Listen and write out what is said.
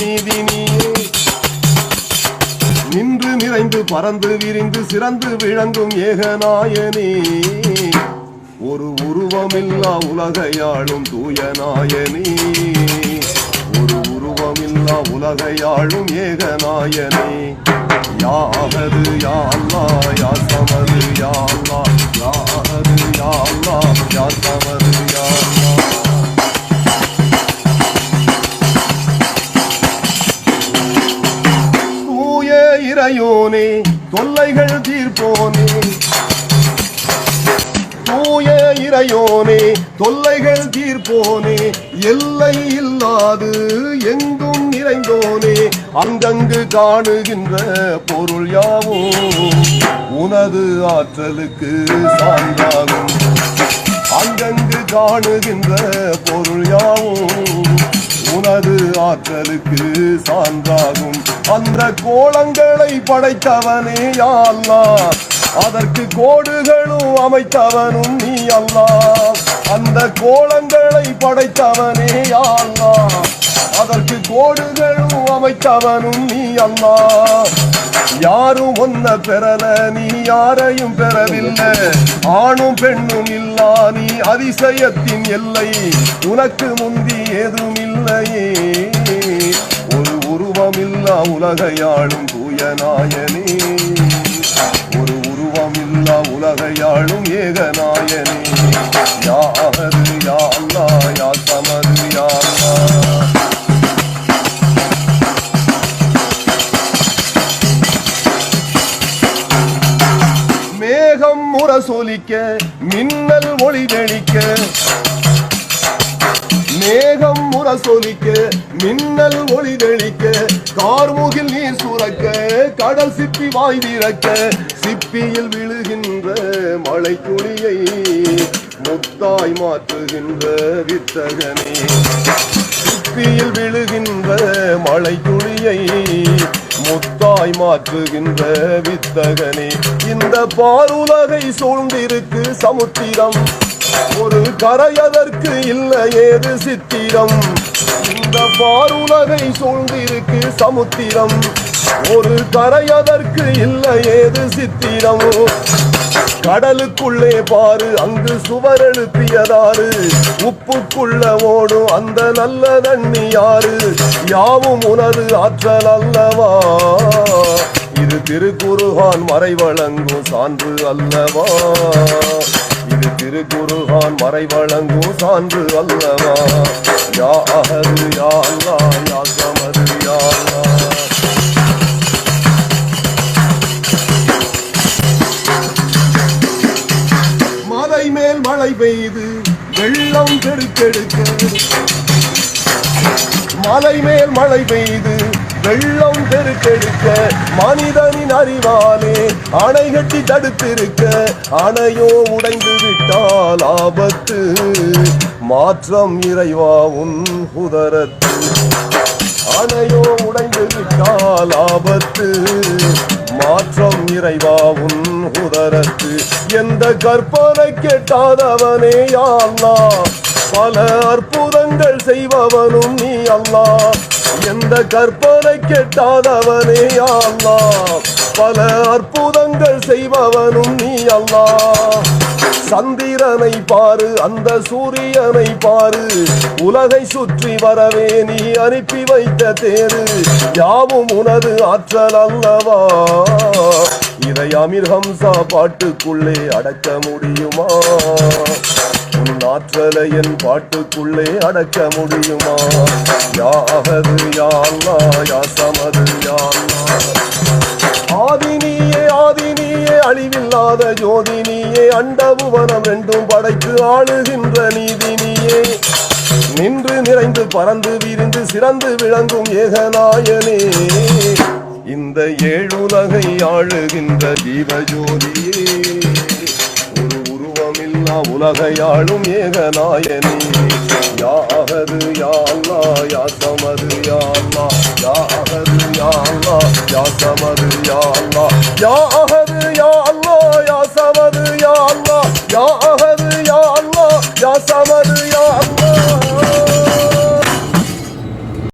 நீதி நீயே நின்று நிறைந்து பறந்து விரிந்து சிறந்து விளங்கும் ஏகநாயனே ஒரு உருவமில்லா உலகையாளும் தூயநாயனே ஒரு உருவமில்லா உலகையாளும் ஏகநாயனே யாவது யா அல்லாஹ் இறையோனே தொல்லைகள் தீர்ப்போனே. தூய இறையோனே தொல்லைகள் தீர்ப்போனே. எல்லை இல்லாது எங்கும் நிறைந்தோனே. அங்கங்கு காணுகின்ற பொருள் யாவோ உனது ஆற்றலுக்கு சான்றாகும். அங்கங்கு காணுகின்ற பொருள் யாவும் உனது ஆற்றலுக்கு சான்றாகும். அந்த கோலங்களை படைத்தவனே அல்லா அதற்கு கோடுகளும் அமைத்தவனும் நீ அல்லா அந்த கோலங்களை படைத்தவனே அல்லா அதற்கு கோடுகளும் அமைத்தவனும் நீ அல்லா யாரும் ஒன்ன பெறல நீ யாரையும் பெறவில்லை. ஆணும் பெண்ணும் இல்லா நீ அதிசயத்தின் எல்லை உனக்கு முந்தி ஏதுமில்லையே. ஒரு உருவமில்லா உலகையாளும் தூய நாயனே. ஒரு உருவமில்லா உலகையாளும் ஏகநாயனே யா சோலிக்க மின்னல் ஒளி தெளிக்க. மேகம் முரசொலிக்க மின்னல் ஒளி தெளிக்க. கார்முகில் நீர் சுரக்க கடல் சிப்பி வாய் திறக்க. சிப்பியில் விழுகின்ற மழை துளியை முத்தாய் மாற்றுகின்ற வித்தகனே சிப்பியில் விழுகின்ற மழை துளியை முத்தாய் மாற்றுகின்ற வித்தகனே. இந்த பாருலகை சூழ்ந்திருக்கு சமுத்திரம். ஒரு கரையதற்கு இல்லை ஏது சித்திரம். இந்த பாருலகை சூழ்ந்திருக்கு சமுத்திரம். ஒரு கரையதற்கு இல்லை ஏது சித்திரமோ. கடலுக்குள்ளே பாரு அங்கு சுவர் எழுப்பியதாறு. உப்புக்குள்ள ஓடும் அந்த நல்ல தண்ணி யாரு? யாவும் உனது ஆற்றல் அல்லவா? இது திருக்குருகான் மறைவழங்கும் சான்று அல்லவா? இது திருக்குருகான் மறைவழங்கும் சான்று அல்லவா? யா அகது யா மழை பெய்து வெள்ளம் பெருக்கெடுக்க மலை மேல் மழை பெய்து வெள்ளம் பெருக்கெடுக்க மனிதனின் அறிவாலே அணை கட்டி தடுத்திருக்க. அணையோ உடைந்து விட்டால் ஆபத்து. மாற்றம் இறைவா உன் உதரத்து. அணையோ உடைந்து விட்டால் ஆபத்து. மாற்றம் இறைவா உன் உதரத்து. எந்த கற்பனை கேட்டாதவனே யா பல அற்புதங்கள் செய்பவனும் நீ அல்லா. எந்த கற்பனை கேட்டாதவனே அல்லா. பல அற்புதங்கள் செய்பவனும் நீ அல்லா. சந்திரனை பாரு அந்த சூரியனை பாரு. உலகை சுற்றி வரவே நீ அனுப்பி வைத்த தேரு. யாவும் உனது ஆற்றல் அல்லவா? அமீர் ஹம்சா பாட்டுக்குள்ளே அடக்க முடியுமா? உன் ஆற்றலை என் பாட்டுக்குள்ளே அடக்க முடியுமா? யாகது யா யா சமது யா ஆதினியே ஆதினியே அழிவில்லாத ஜோதினியே அண்டபுவனம் ரெண்டும் படைத்து ஆளுகின்ற நீதினியே. நின்று நிறைந்து பறந்து விரிந்து சிறந்து விளங்கும் ஏகநாயனே. ஆளுகின்ற ஏழுலகை ஆளுகின்ற தீபஜோதியே ஒரு உருவமில்லா உலகை ஆளும் ஏகநாயனே யாகது யாழ்லா யாசமது யாழ்லா யாகது யாழ்லா யாசமது யாழ்லா யாகது யாழ்